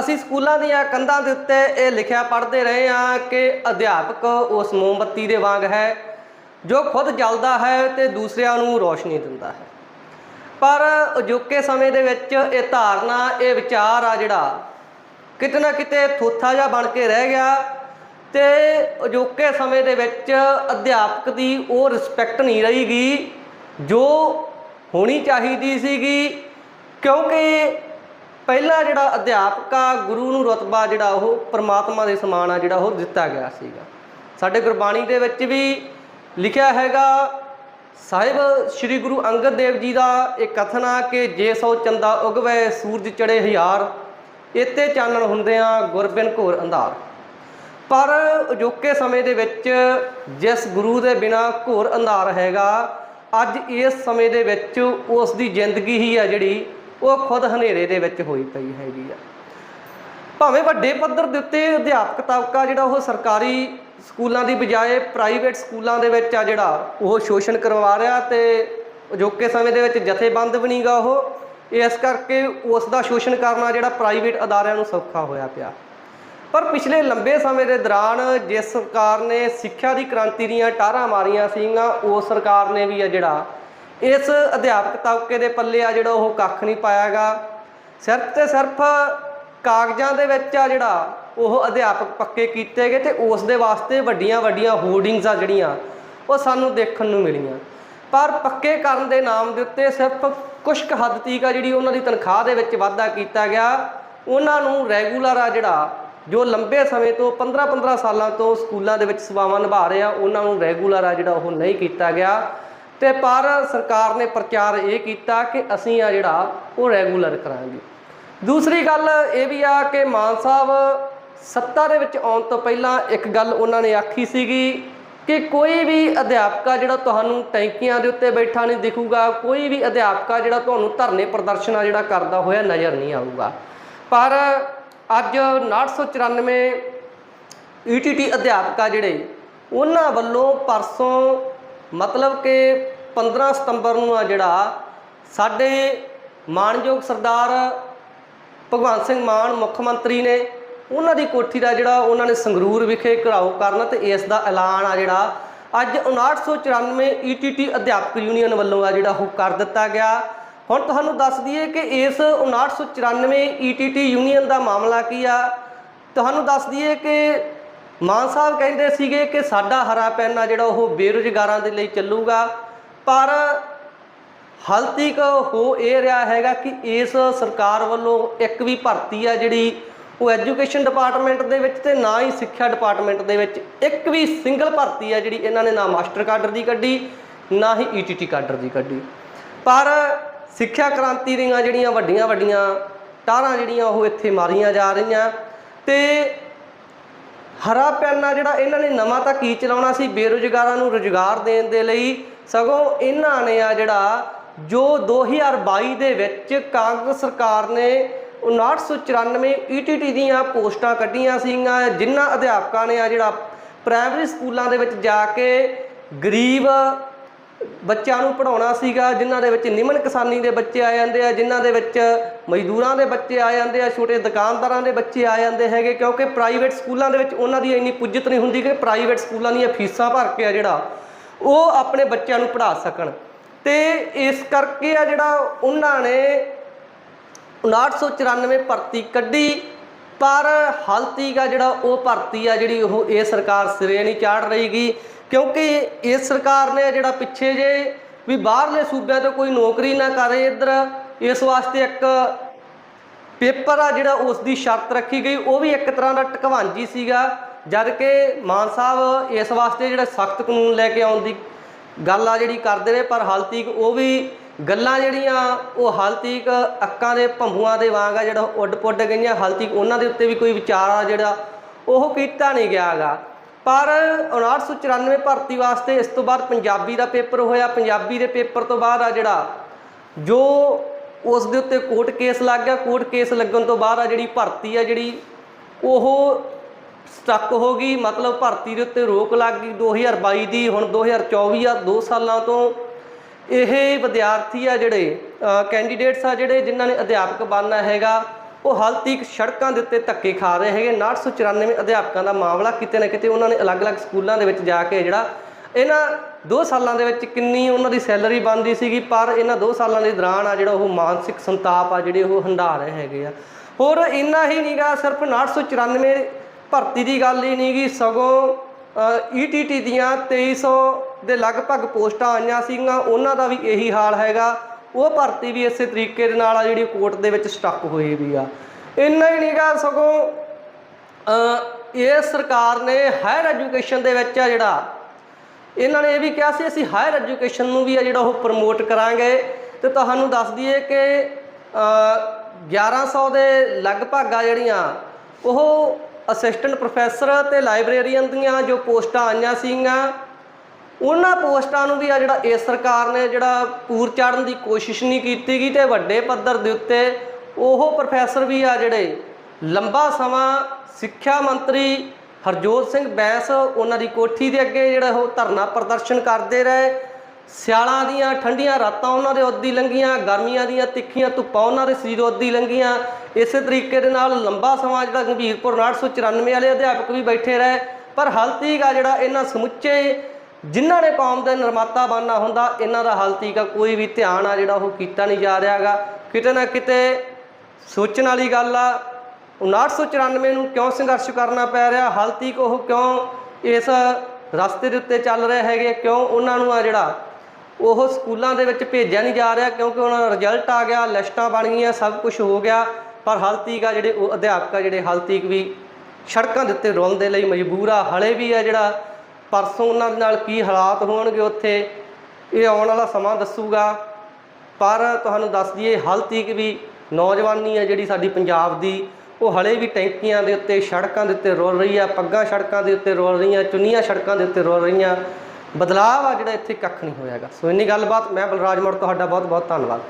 ਅਸੀਂ ਸਕੂਲਾਂ ਦੀਆਂ ਕੰਧਾਂ ਦੇ ਉੱਤੇ ਇਹ ਲਿਖਿਆ ਪੜ੍ਹਦੇ ਰਹੇ ਹਾਂ ਕਿ ਅਧਿਆਪਕ ਉਸ ਮੋਮਬੱਤੀ ਦੇ ਵਾਂਗ ਹੈ, ਜੋ ਖੁਦ ਜਲਦਾ ਹੈ ਤੇ ਦੂਸਰਿਆਂ ਨੂੰ ਰੋਸ਼ਨੀ ਦਿੰਦਾ ਹੈ। ਪਰ ਅਜੋਕੇ ਸਮੇਂ ਦੇ ਵਿੱਚ ਇਹ ਧਾਰਨਾ, ਇਹ ਵਿਚਾਰ ਆ ਜਿਹੜਾ ਕਿਤੇ ਨਾ ਕਿਤੇ ਥੋਥਾ ਜਿਹਾ ਬਣ ਕੇ ਰਹਿ ਗਿਆ ਤੇ ਅਜੋਕੇ ਸਮੇਂ ਦੇ ਵਿੱਚ ਅਧਿਆਪਕ ਦੀ ਉਹ ਰਿਸਪੈਕਟ ਨਹੀਂ ਰਹੀਗੀ ਜੋ ਹੋਣੀ ਚਾਹੀਦੀ ਸੀਗੀ, ਕਿਉਂਕਿ ਪਹਿਲਾ ਜਿਹੜਾ ਅਧਿਆਪਕਾ ਗੁਰੂ ਨੂੰ ਰਤਬਾ ਜਿਹੜਾ ਉਹ ਪ੍ਰਮਾਤਮਾ ਦੇ ਸਮਾਨ ਆ ਜਿਹੜਾ ਉਹ ਦਿੱਤਾ ਗਿਆ ਸੀਗਾ। ਸਾਡੇ ਗੁਰਬਾਣੀ ਦੇ ਵਿੱਚ ਵੀ ਲਿਖਿਆ ਹੈਗਾ, ਸਾਹਿਬ ਸ੍ਰੀ ਗੁਰੂ ਅੰਗਦ ਦੇਵ ਜੀ ਦਾ ਇਹ ਕਥਨ ਆ ਕਿ ਜੇ ਸੋ ਚੰਦਾ ਉਗਵੇ ਸੂਰਜ ਚੜੇ ਹਜ਼ਾਰ, ਇੱਥੇ ਚਾਨਣ ਹੁੰਦੇ ਹੁੰਦਿਆਂ ਗੁਰਬਿਨ ਘੋਰ ਅੰਧਾਰ। ਪਰ ਅਜੋਕੇ ਸਮੇਂ ਦੇ ਵਿੱਚ ਜਿਸ ਗੁਰੂ ਦੇ ਬਿਨਾ ਘੋਰ ਅੰਧਾਰ ਹੈਗਾ, ਅੱਜ ਇਸ ਸਮੇਂ ਦੇ ਵਿੱਚ ਉਸ ਦੀ ਜ਼ਿੰਦਗੀ ਹੀ ਆ ਜਿਹੜੀ ਉਹ ਖੁਦ ਹਨੇਰੇ ਦੇ ਵਿੱਚ ਹੋਈ ਪਈ ਹੈਗੀ ਆ। ਭਾਵੇਂ ਵੱਡੇ ਪੱਧਰ ਦੇ ਉੱਤੇ ਅਧਿਆਪਕ ਤਬਕਾ ਜਿਹੜਾ ਉਹ ਸਰਕਾਰੀ ਸਕੂਲਾਂ ਦੀ ਬਜਾਏ ਪ੍ਰਾਈਵੇਟ ਸਕੂਲਾਂ ਦੇ ਵਿੱਚ ਆ ਜਿਹੜਾ ਉਹ ਸ਼ੋਸ਼ਣ ਕਰਵਾ ਰਿਹਾ ਤੇ ਅਜੋਕੇ ਸਮੇਂ ਦੇ ਵਿੱਚ ਜਥੇਬੰਦ ਵੀ ਨਹੀਂਗਾ ਉਹ। ਇਸ ਕਰਕੇ ਉਸ ਦਾ ਸ਼ੋਸ਼ਣ ਕਰਨਾ ਜਿਹੜਾ ਪ੍ਰਾਈਵੇਟ ਅਦਾਰਿਆਂ ਨੂੰ ਸੌਖਾ ਹੋਇਆ ਪਿਆ। ਪਰ ਪਿਛਲੇ ਲੰਬੇ ਸਮੇਂ ਦੇ ਦੌਰਾਨ ਜਿਸ ਸਰਕਾਰ ਨੇ ਸਿੱਖਿਆ ਦੀ ਕ੍ਰਾਂਤੀ ਦੀਆਂ ਟਾਰਾਂ ਮਾਰੀਆਂ ਸੀਗੀਆਂ ਉਸ ਸਰਕਾਰ ਨੇ ਵੀ ਆ ਜਿਹੜਾ ਇਸ ਅਧਿਆਪਕ ਤਬਕੇ ਦੇ ਪੱਲੇ ਆ ਜਿਹੜਾ ਉਹ ਕੱਖ ਨਹੀਂ ਪਾਇਆਗਾ ਸਿਰਫ ਤੇ ਸਿਰਫ ਕਾਗਜ਼ਾਂ ਦੇ ਵਿੱਚ ਆ ਜਿਹੜਾ ਉਹ ਅਧਿਆਪਕ ਪੱਕੇ ਕੀਤੇ ਗਏ ਤੇ ਉਸ ਦੇ ਵਾਸਤੇ ਵੱਡੀਆਂ ਵੱਡੀਆਂ ਹੋਰਡਿੰਗਸ ਆ ਜਿਹੜੀਆਂ ਉਹ ਸਾਨੂੰ ਦੇਖਣ ਨੂੰ ਮਿਲੀਆਂ। ਪਰ ਪੱਕੇ ਕਰਨ ਦੇ ਨਾਮ ਦੇ ਉੱਤੇ ਸਿਰਫ ਕੁਝ ਕੁ ਹੱਦ ਤੀਕ ਆ ਜਿਹੜੀ ਉਹਨਾਂ ਦੀ ਤਨਖਾਹ ਦੇ ਵਿੱਚ ਵਾਧਾ ਕੀਤਾ ਗਿਆ। ਉਹਨਾਂ ਨੂੰ ਰੈਗੂਲਰ ਆ ਜਿਹੜਾ ਜੋ ਲੰਬੇ ਸਮੇਂ ਤੋਂ 15-15 ਸਾਲਾਂ ਤੋਂ ਸਕੂਲਾਂ ਦੇ ਵਿੱਚ ਸੇਵਾਵਾਂ ਨਿਭਾ ਰਹੇ ਆ, ਉਹਨਾਂ ਨੂੰ ਰੈਗੂਲਰ ਆ ਜਿਹੜਾ ਉਹ ਨਹੀਂ ਕੀਤਾ ਗਿਆ। ਤੇ ਪਰ ਸਰਕਾਰ ਨੇ ਪ੍ਰਚਾਰ ਇਹ ਕੀਤਾ ਕਿ ਅਸੀਂ ਆ ਜਿਹੜਾ, ਉਹ ਰੈਗੂਲਰ ਕਰਾਂਗੇ। ਦੂਸਰੀ ਗੱਲ ਇਹ ਵੀ ਆ ਕਿ ਮਾਨ ਸਾਹਿਬ ਸੱਤਾ ਦੇ ਵਿੱਚ ਆਉਣ ਤੋਂ ਪਹਿਲਾਂ ਇੱਕ ਗੱਲ ਉਹਨਾਂ ਨੇ ਆਖੀ ਸੀਗੀ ਕਿ ਕੋਈ ਵੀ ਅਧਿਆਪਕਾ ਜਿਹੜਾ ਤੁਹਾਨੂੰ ਟੈਂਕੀਆਂ ਦੇ ਉੱਤੇ ਬੈਠਾ ਨਹੀਂ ਦਿਖੂਗਾ, ਕੋਈ ਵੀ ਅਧਿਆਪਕਾ ਜਿਹੜਾ ਤੁਹਾਨੂੰ ਧਰਨੇ ਪ੍ਰਦਰਸ਼ਨਾਂ ਜਿਹੜਾ ਕਰਦਾ ਹੋਇਆ ਨਜ਼ਰ ਨਹੀਂ ਆਊਗਾ। ਪਰ ਅੱਜ 994 ਈਟੀਟੀ ਅਧਿਆਪਕਾ ਜਿਹੜੇ, ਉਹਨਾਂ ਵੱਲੋਂ ਪਰਸੋਂ ਮਤਲਬ ਕਿ 15 ਸਤੰਬਰ ਨੂੰ ਆ ਜਿਹੜਾ ਸਾਡੇ ਮਾਨਯੋਗ ਸਰਦਾਰ ਭਗਵੰਤ ਸਿੰਘ ਮਾਨ ਮੁੱਖ ਮੰਤਰੀ ਨੇ ਉਹਨਾਂ ਦੀ ਕੋਠੀ ਦਾ ਜਿਹੜਾ ਉਹਨਾਂ ਨੇ ਸੰਗਰੂਰ ਵਿਖੇ ਘਰਾਓ ਕਰਨ ਤੇ ਇਸ ਦਾ ਐਲਾਨ ਆ ਜਿਹੜਾ ਅੱਜ 5994 ਈਟੀਟੀ ਅਧਿਆਪਕ ਯੂਨੀਅਨ ਵੱਲੋਂ ਆ ਜਿਹੜਾ ਉਹ ਕਰ ਦਿੱਤਾ ਗਿਆ। ਹੁਣ ਤੁਹਾਨੂੰ ਦੱਸ ਦਈਏ ਕਿ ਇਸ 5994 ਈਟੀਟੀ ਯੂਨੀਅਨ ਦਾ ਮਾਮਲਾ ਕੀ ਆ? ਤੁਹਾਨੂੰ ਦੱਸ ਦਈਏ ਕਿ ਮਾਨ ਸਾਹਿਬ ਕਹਿੰਦੇ ਸੀਗੇ ਕਿ ਸਾਡਾ ਹਰਾ ਪੈਨ ਆ ਜਿਹੜਾ ਉਹ ਬੇਰੁਜ਼ਗਾਰਾਂ ਦੇ ਲਈ ਚੱਲੂਗਾ। ਪਰ ਹਾਲ ਤੱਕ ਹੋ ਇਹ ਰਿਹਾ ਹੈਗਾ ਕਿ ਇਸ ਸਰਕਾਰ ਵੱਲੋਂ ਇੱਕ ਵੀ ਭਰਤੀ ਆ ਜਿਹੜੀ ਉਹ ਐਜੂਕੇਸ਼ਨ ਡਿਪਾਰਟਮੈਂਟ ਦੇ ਵਿੱਚ ਤੇ ਨਾ ਹੀ ਸਿੱਖਿਆ ਡਿਪਾਰਟਮੈਂਟ ਦੇ ਵਿੱਚ, ਇੱਕ ਵੀ ਸਿੰਗਲ ਭਰਤੀ ਆ ਜਿਹੜੀ ਇਹਨਾਂ ਨੇ ਨਾ ਮਾਸਟਰ ਕਾਡਰ ਦੀ ਕੱਢੀ, ਨਾ ਹੀ ਈਟੀਟੀ ਕਾਡਰ ਦੀ ਕੱਢੀ। ਪਰ ਸਿੱਖਿਆ ਕ੍ਰਾਂਤੀ ਦੀਆਂ ਜਿਹੜੀਆਂ ਵੱਡੀਆਂ ਵੱਡੀਆਂ ਟਾਰਾਂ ਜਿਹੜੀਆਂ ਉਹ ਇੱਥੇ ਮਾਰੀਆਂ ਜਾ ਰਹੀਆਂ ਤੇ ਹਰਾ ਪੈਨਾ ਜਿਹੜਾ ਇਹਨਾਂ ਨੇ ਨਵਾਂ ਤਾਂ ਕੀ ਚਲਾਉਣਾ ਸੀ, ਬੇਰੁਜ਼ਗਾਰਾਂ ਨੂੰ ਰੁਜ਼ਗਾਰ ਦੇਣ ਦੇ ਲਈ ਸਗੋਂ ਇਹਨਾਂ ਨੇ ਆ ਜਿਹੜਾ ਜੋ 2022 ਦੇ ਵਿੱਚ ਕਾਂਗਰਸ ਸਰਕਾਰ ਨੇ 5994 ਈਟੀਟੀ ਦੀਆਂ ਪੋਸਟਾਂ ਕੱਢੀਆਂ ਸੀਗੀਆਂ, ਜਿਨ੍ਹਾਂ ਅਧਿਆਪਕਾਂ ਨੇ ਆ ਜਿਹੜਾ ਪ੍ਰਾਇਮਰੀ ਸਕੂਲਾਂ ਦੇ ਵਿੱਚ ਜਾ ਕੇ ਗਰੀਬ ਬੱਚਿਆਂ ਨੂੰ ਪੜਾਉਣਾ ਸੀਗਾ, ਜਿਨ੍ਹਾਂ ਦੇ ਵਿੱਚ ਨਿਮਨ ਕਿਸਾਨੀ ਦੇ ਬੱਚੇ ਆ ਜਾਂਦੇ ਆ, ਜਿਨ੍ਹਾਂ ਦੇ ਵਿੱਚ ਮਜ਼ਦੂਰਾਂ ਦੇ ਬੱਚੇ ਆ ਜਾਂਦੇ ਆ, ਛੋਟੇ ਦੁਕਾਨਦਾਰਾਂ ਦੇ ਬੱਚੇ ਆ ਜਾਂਦੇ ਹੈਗੇ, ਕਿਉਂਕਿ ਪ੍ਰਾਈਵੇਟ ਸਕੂਲਾਂ ਦੇ ਵਿੱਚ ਉਹਨਾਂ ਦੀ ਇੰਨੀ ਪੁੱਜਤ ਨਹੀਂ ਹੁੰਦੀ ਕਿ ਪ੍ਰਾਈਵੇਟ ਸਕੂਲਾਂ ਦੀਆਂ ਫੀਸਾਂ ਭਰ ਕੇ ਆ ਜਿਹੜਾ ਉਹ ਆਪਣੇ ਬੱਚਿਆਂ ਨੂੰ ਪੜ੍ਹਾ ਸਕਣ। ਤੇ ਇਸ ਕਰਕੇ ਆ ਜਿਹੜਾ ਉਹਨਾਂ ਨੇ 5994 ਭਰਤੀ ਕੱਢੀ, ਪਰ ਹਾਲ ਤੀਕ ਜਿਹੜਾ ਉਹ ਭਰਤੀ ਆ ਜਿਹੜੀ ਉਹ ਇਹ ਸਰਕਾਰ ਸਿਰੇ ਨਹੀਂ ਚਾੜ ਰਹੀਗੀ, ਕਿਉਂਕਿ ਇਸ ਸਰਕਾਰ ਨੇ ਜਿਹੜਾ ਪਿੱਛੇ ਜੇ ਵੀ ਬਾਹਰਲੇ ਸੂਬਿਆਂ ਤੋਂ ਕੋਈ ਨੌਕਰੀ ਨਾ ਕਰੇ ਇੱਧਰ, ਇਸ ਵਾਸਤੇ ਇੱਕ ਪੇਪਰ ਆ ਜਿਹੜਾ ਉਸ ਦੀ ਸ਼ਰਤ ਰੱਖੀ ਗਈ, ਉਹ ਵੀ ਇੱਕ ਤਰ੍ਹਾਂ ਦਾ ਟਕਵਾਂਜੀ ਸੀਗਾ। ਜਦ ਕਿ ਮਾਨ ਸਾਹਿਬ ਇਸ ਵਾਸਤੇ ਜਿਹੜਾ ਸਖਤ ਕਾਨੂੰਨ ਲੈ ਕੇ ਆਉਣ ਦੀ ਗੱਲ ਆ ਜਿਹੜੀ ਕਰਦੇ ਨੇ, ਪਰ ਹਾਲ ਤੀਕ ਉਹ ਵੀ ਗੱਲਾਂ ਜਿਹੜੀਆਂ, ਉਹ ਹਾਲ ਤੀਕ ਅੱਕਾਂ ਦੇ ਭੰਬੂਆਂ ਦੇ ਵਾਂਗ ਆ ਜਿਹੜਾ ਉੱਡ ਪੁੱਡ ਗਈਆਂ ਹਾਲ ਤੀਕ ਉਹਨਾਂ ਦੇ ਉੱਤੇ ਵੀ ਕੋਈ ਵਿਚਾਰ ਆ ਜਿਹੜਾ ਉਹ ਕੀਤਾ ਨਹੀਂ ਗਿਆਗਾ। ਪਰ 5994 ਭਰਤੀ ਵਾਸਤੇ ਇਸ ਤੋਂ ਬਾਅਦ ਪੰਜਾਬੀ ਦਾ ਪੇਪਰ ਹੋਇਆ। ਪੰਜਾਬੀ ਦੇ ਪੇਪਰ ਤੋਂ ਬਾਅਦ ਆ ਜਿਹੜਾ ਜੋ ਉਸ ਦੇ ਉੱਤੇ ਕੋਰਟ ਕੇਸ ਲੱਗ ਗਿਆ। ਕੋਰਟ ਕੇਸ ਲੱਗਣ ਤੋਂ ਬਾਅਦ ਆ ਜਿਹੜੀ ਭਰਤੀ ਆ ਜਿਹੜੀ, ਉਹ ਸਟਕ ਹੋ ਗਈ, ਮਤਲਬ ਭਰਤੀ ਦੇ ਉੱਤੇ ਰੋਕ ਲੱਗ ਗਈ 2022 ਦੀ, ਹੁਣ 2024 ਆ 2 ਸਾਲਾਂ ਤੋਂ ਇਹ ਵਿਦਿਆਰਥੀ ਆ ਜਿਹੜੇ ਕੈਂਡੀਡੇਟਸ ਆ ਜਿਹੜੇ ਜਿਨ੍ਹਾਂ ਨੇ ਅਧਿਆਪਕ ਬਣਨਾ ਹੈਗਾ, ਉਹ ਹਾਲ ਤੀਕ ਸੜਕਾਂ ਦੇ ਉੱਤੇ ਧੱਕੇ ਖਾ ਰਹੇ ਹੈਗੇ 994 ਅਧਿਆਪਕਾਂ ਦਾ ਮਾਮਲਾ ਕਿਤੇ ਨਾ ਕਿਤੇ ਉਹਨਾਂ ਨੇ ਅਲੱਗ-ਅਲੱਗ ਸਕੂਲਾਂ ਦੇ ਵਿੱਚ ਜਾ ਕੇ ਜਿਹੜਾ ਇਹਨਾਂ 2 ਸਾਲਾਂ ਦੇ ਵਿੱਚ ਕਿੰਨੀ ਉਹਨਾਂ ਦੀ ਸੈਲਰੀ ਬਣਦੀ ਸੀਗੀ, ਪਰ ਇਹਨਾਂ 2 ਸਾਲਾਂ ਦੇ ਦੌਰਾਨ ਆ ਜਿਹੜਾ ਉਹ ਮਾਨਸਿਕ ਸੰਤਾਪ ਆ ਜਿਹੜੇ ਉਹ ਹੰਢਾ ਰਹੇ ਹੈਗੇ ਆ। ਹੋਰ ਇੰਨਾ ਹੀ ਨਹੀਂਗਾ ਸਿਰਫ 994 ਭਰਤੀ ਦੀ ਗੱਲ ਹੀ ਨਹੀਂਗੀ ਸਗੋਂ ਈਟੀਟੀ ਦੀਆਂ 2300 ਦੇ ਲਗਭਗ ਪੋਸਟਾਂ ਆਈਆਂ ਸੀਗੀਆਂ ਉਹਨਾਂ ਦਾ ਵੀ ਇਹੀ ਹਾਲ ਹੈਗਾ। ਉਹ ਭਰਤੀ ਵੀ ਇਸੇ ਤਰੀਕੇ ਦੇ ਨਾਲ ਆ ਜਿਹੜੀ ਕੋਰਟ ਦੇ ਵਿੱਚ ਸਟਕ ਹੋਈ ਵੀ ਆ। ਇੰਨਾ ਹੀ ਨਹੀਂਗਾ ਸਗੋਂ ਇਹ ਸਰਕਾਰ ਨੇ ਹਾਇਰ ਐਜੂਕੇਸ਼ਨ ਦੇ ਵਿੱਚ ਆ ਜਿਹੜਾ ਇਹਨਾਂ ਨੇ ਇਹ ਵੀ ਕਿਹਾ ਸੀ ਅਸੀਂ ਹਾਇਰ ਐਜੂਕੇਸ਼ਨ ਨੂੰ ਵੀ ਆ ਜਿਹੜਾ ਉਹ ਪ੍ਰਮੋਟ ਕਰਾਂਗੇ। ਤੇ ਤੁਹਾਨੂੰ ਦੱਸ ਦਈਏ ਕਿ ਅ, 1100 ਦੇ ਲਗਭਗ ਆ ਜਿਹੜੀਆਂ ਉਹ ਅਸਿਸਟੈਂਟ ਪ੍ਰੋਫੈਸਰ ਤੇ ਲਾਇਬ੍ਰੇਰੀਅਨ ਦੀਆਂ ਜੋ ਪੋਸਟਾਂ ਆਈਆਂ ਸੀਗੀਆਂ, ਉਹਨਾਂ ਪੋਸਟਾਂ ਨੂੰ ਵੀ ਆ ਜਿਹੜਾ ਇਸ ਸਰਕਾਰ ਨੇ ਜਿਹੜਾ ਪੂਰ ਚਾੜਨ ਦੀ ਕੋਸ਼ਿਸ਼ ਨਹੀਂ ਕੀਤੀ ਗਈ ਤੇ ਵੱਡੇ ਪੱਧਰ ਦੇ ਉੱਤੇ ਉਹ ਪ੍ਰੋਫੈਸਰ ਵੀ ਆ ਜਿਹੜੇ ਲੰਬਾ ਸਮਾਂ ਸਿੱਖਿਆ ਮੰਤਰੀ ਹਰਜੋਤ ਸਿੰਘ ਬੈਂਸ ਉਹਨਾਂ ਦੀ ਕੋਠੀ ਦੇ ਅੱਗੇ ਜਿਹੜਾ ਉਹ ਧਰਨਾ ਪ੍ਰਦਰਸ਼ਨ ਕਰਦੇ ਰਹੇ। ਸਿਆਲਾਂ ਦੀਆਂ ਠੰਡੀਆਂ ਰਾਤਾਂ ਉਹਨਾਂ ਦੇ ਉੱਦੀ ਲੰਘੀਆਂ, ਗਰਮੀਆਂ ਦੀਆਂ ਤਿੱਖੀਆਂ ਧੁੱਪਾਂ ਉਹਨਾਂ ਦੇ ਸਰੀਰ ਉੱਦੀ ਲੰਘੀਆਂ। ਇਸੇ ਤਰੀਕੇ ਦੇ ਨਾਲ ਲੰਬਾ ਸਮਾਂ ਜਿਹੜਾ ਗੰਭੀਰਪੁਰ 994 ਵਾਲੇ ਅਧਿਆਪਕ ਵੀ ਬੈਠੇ ਰਹੇ, ਪਰ ਹਾਲ ਆ ਜਿਹੜਾ ਇਹਨਾਂ ਸਮੁੱਚੇ ਜਿਨ੍ਹਾਂ ਨੇ ਕੌਮ ਦਾ ਨਿਰਮਾਤਾ ਬਣਨਾ ਹੁੰਦਾ, ਇਹਨਾਂ ਦਾ ਹਾਲ ਕੋਈ ਵੀ ਧਿਆਨ ਆ ਜਿਹੜਾ ਉਹ ਕੀਤਾ ਨਹੀਂ ਜਾ ਰਿਹਾਗਾ ਕਿਤੇ ਨਾ ਕਿਤੇ ਸੋਚਣ ਵਾਲੀ ਗੱਲ ਆ 994 ਨੂੰ ਕਿਉਂ ਸੰਘਰਸ਼ ਕਰਨਾ ਪੈ ਰਿਹਾ ਹਾਲ ਤੀਕ ਉਹ ਕਿਉਂ ਇਸ ਰਸਤੇ ਦੇ ਉੱਤੇ ਚੱਲ ਰਹੇ ਹੈਗੇ, ਕਿਉਂ ਉਹਨਾਂ ਨੂੰ ਆ ਜਿਹੜਾ ਉਹ ਸਕੂਲਾਂ ਦੇ ਵਿੱਚ ਭੇਜਿਆ ਨਹੀਂ ਜਾ ਰਿਹਾ, ਕਿਉਂਕਿ ਉਹਨਾਂ ਦਾ ਰਿਜ਼ਲਟ ਆ ਗਿਆ, ਲਿਸਟਾਂ ਬਣ ਗਈਆਂ, ਸਭ ਕੁਝ ਹੋ ਗਿਆ। ਪਰ ਹਾਲ ਤੀਕ ਆ ਜਿਹੜੇ ਉਹ ਅਧਿਆਪਕ ਆ ਜਿਹੜੇ ਹਲਤੀਕ ਵੀ ਸੜਕਾਂ ਦੇ ਉੱਤੇ ਰੁਲਣ ਦੇ ਲਈ ਮਜਬੂਰ ਆ। ਹਲੇ ਵੀ ਆ ਜਿਹੜਾ ਪਰਸੋਂ ਉਹਨਾਂ ਦੇ ਨਾਲ ਕੀ ਹਾਲਾਤ ਹੋਣਗੇ ਉੱਥੇ, ਇਹ ਆਉਣ ਵਾਲਾ ਸਮਾਂ ਦੱਸੂਗਾ। ਪਰ ਤੁਹਾਨੂੰ ਦੱਸ ਦਈਏ ਹਾਲ ਤੀਕ ਵੀ ਨੌਜਵਾਨੀ ਆ ਜਿਹੜੀ ਸਾਡੀ ਪੰਜਾਬ ਦੀ, ਉਹ ਹਲੇ ਵੀ ਟੈਂਕੀਆਂ ਦੇ ਉੱਤੇ, ਸੜਕਾਂ ਦੇ ਉੱਤੇ ਰੁਲ ਰਹੀ ਆ, ਪੱਗਾਂ ਸੜਕਾਂ ਦੇ ਉੱਤੇ ਰੁਲ ਰਹੀਆਂ, ਚੁੰਨੀਆਂ ਸੜਕਾਂ ਦੇ ਉੱਤੇ ਰੁਲ ਰਹੀਆਂ। ਬਦਲਾਅ ਆ ਜਿਹੜਾ ਇੱਥੇ ਕੱਖ ਨਹੀਂ ਹੋਇਆਗਾ। ਸੋ ਇੰਨੀ ਗੱਲਬਾਤ, ਮੈਂ ਬਲਰਾਜ ਮੋੜ, ਤੁਹਾਡਾ ਬਹੁਤ ਬਹੁਤ ਧੰਨਵਾਦ।